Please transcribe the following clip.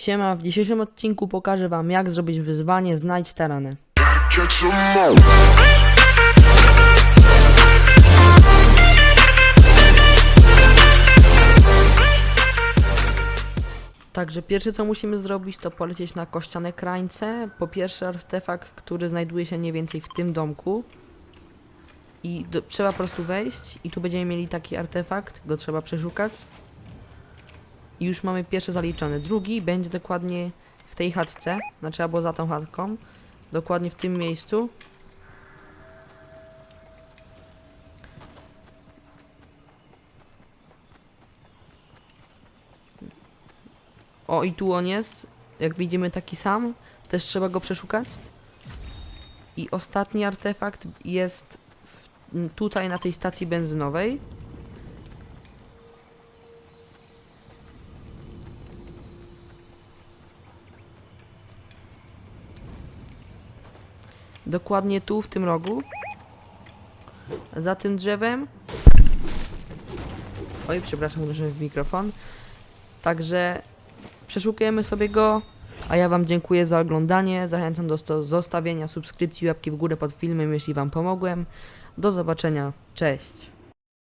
Siema, w dzisiejszym odcinku pokażę wam jak zrobić wyzwanie Znajdź tereny. Także pierwsze co musimy zrobić to polecieć na kościane krańce. Po pierwsze artefakt, który znajduje się mniej więcej w tym domku. I do, trzeba po prostu wejść i tu będziemy mieli taki artefakt, go trzeba przeszukać. I już mamy pierwszy zaliczony. Drugi będzie dokładnie w tej chatce, znaczy albo za tą chatką. Dokładnie w tym miejscu. O, i tu on jest. Jak widzimy, taki sam. Też trzeba go przeszukać. I ostatni artefakt jest w, tutaj na tej stacji benzynowej. Dokładnie tu, w tym rogu. Za tym drzewem. Oj, przepraszam, uderzyłem w mikrofon. Także przeszukujemy sobie go, a ja Wam dziękuję za oglądanie. Zachęcam do zostawienia subskrypcji, łapki w górę pod filmem, jeśli Wam pomogłem. Do zobaczenia, cześć.